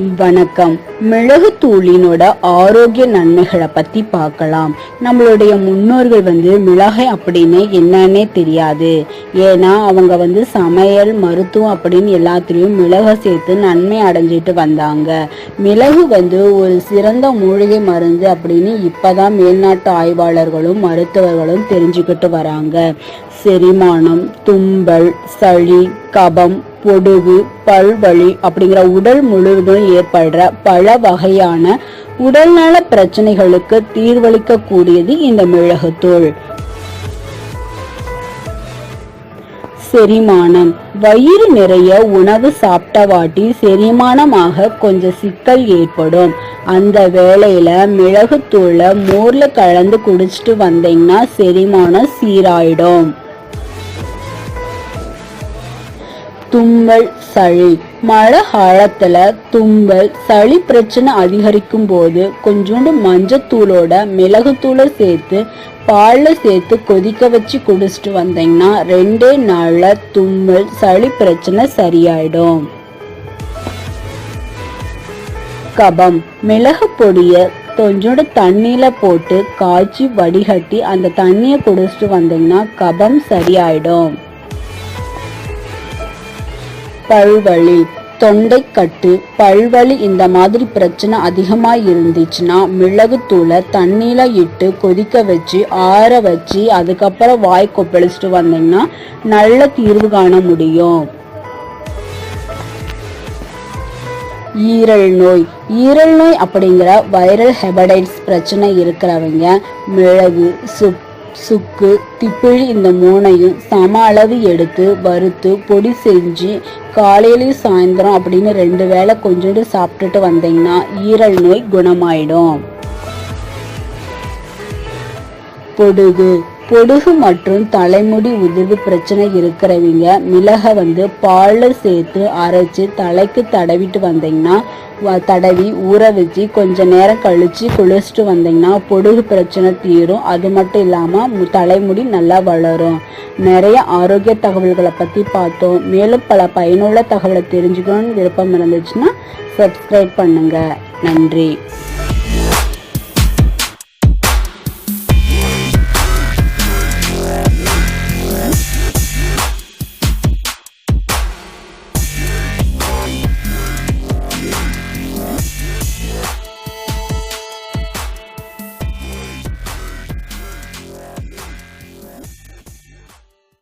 வணக்கம். மிளகு தூளினோட ஆரோக்கிய நன்மைகளை பத்தி பார்க்கலாம். நம்மளுடைய முன்னோர்கள் வந்து மிளகை அப்படின்னு என்னன்னே தெரியாது. ஏன்னா அவங்க வந்து சமையல் மருத்துவம் அப்படின்னு எல்லாத்துலேயும் மிளகை சேர்த்து நன்மை அடைஞ்சிட்டு வந்தாங்க. மிளகு வந்து ஒரு சிறந்த மூலிகை மருந்து அப்படின்னு இப்பதான் மேல்நாட்டு ஆய்வாளர்களும் மருத்துவர்களும் தெரிஞ்சுக்கிட்டு வராங்க. செரிமானம் தும்பல் சளி கபம் பொடுகு பல்வழி அப்படிங்கிற உடல் முழுவதும் ஏற்படுற பல வகையான உடல்நல பிரச்சனைகளுக்கு தீர்வளிக்க கூடியது இந்த மிளகுத்தூள். செரிமானம். வயிறு நிறைய உணவு சாப்பிட்டவாட்டி செரிமானமாக கொஞ்சம் சிக்கல் ஏற்படும். அந்த வேளையில மிளகுத்தூளை மோர்ல கலந்து குடிச்சிட்டு வந்தீங்கன்னா செரிமானம் சீராயிடும். தும்மல் சளி. மழை காலத்துல தும்பல் சளி பிரச்சனை அதிகரிக்கும் போது கொஞ்சோண்டு மஞ்சத்தூளோட மிளகுத்தூளை சேர்த்து பாலில் சேர்த்து கொதிக்க வச்சு குடிச்சிட்டு வந்தீங்கன்னா ரெண்டே நாளில் தும்மல் சளி பிரச்சனை சரியாயிடும். கபம். மிளகு பொடியை கொஞ்சோண்டு தண்ணியில போட்டு காய்ச்சி வடிகட்டி அந்த தண்ணியை குடிச்சிட்டு வந்தீங்கன்னா கபம் சரியாயிடும். பல்வலி தொண்டைக்கட்டு பல்வலி இந்த மாதிரி பிரச்சனை அதிகமாக இருந்துச்சுன்னா மிளகுத்தூளை தண்ணியில் இட்டு கொதிக்க வச்சு ஆற வச்சு அதுக்கப்புறம் வாய் கொப்பளிச்சுட்டு வந்தீங்கன்னா நல்ல தீர்வு காண முடியும். ஈரல் நோய். ஈரல் நோய் அப்படிங்கிற வைரல் ஹெபடைட்ஸ் பிரச்சனை இருக்கிறவங்க மிளகு சுப் சுக்கு திப்பிழி இந்த மூணையும் சம அளவு எடுத்து வறுத்து பொடி செஞ்சு காலையிலையும் சாயந்தரம் அப்படின்னு ரெண்டு வேளை கொஞ்சோண்டு சாப்பிட்டுட்டு வந்தீங்கன்னா ஈரல் நோய் குணமாயிடும். பொடுகு. பொடுகு மற்றும் தலைமுடி உதிர்வு பிரச்சனை இருக்கிறவங்க மிளகை வந்து பாலில் சேர்த்து அரைச்சு தலைக்கு தடவிட்டு வந்தீங்கன்னா வ- தடவி ஊற வச்சு கொஞ்ச நேரம் கழிச்சு குளிச்சுட்டு வந்தீங்கன்னா பொடுகு பிரச்சனை தீரும். அது மட்டும் இல்லாமல் தலைமுடி நல்லா வளரும். நிறைய ஆரோக்கிய தகவல்களை பற்றி பார்த்தோம். மேலும் பல பயனுள்ள தகவலை தெரிஞ்சுக்கணும்னு விருப்பம் இருந்துச்சுன்னா சப்ஸ்கிரைப் பண்ணுங்க. நன்றி.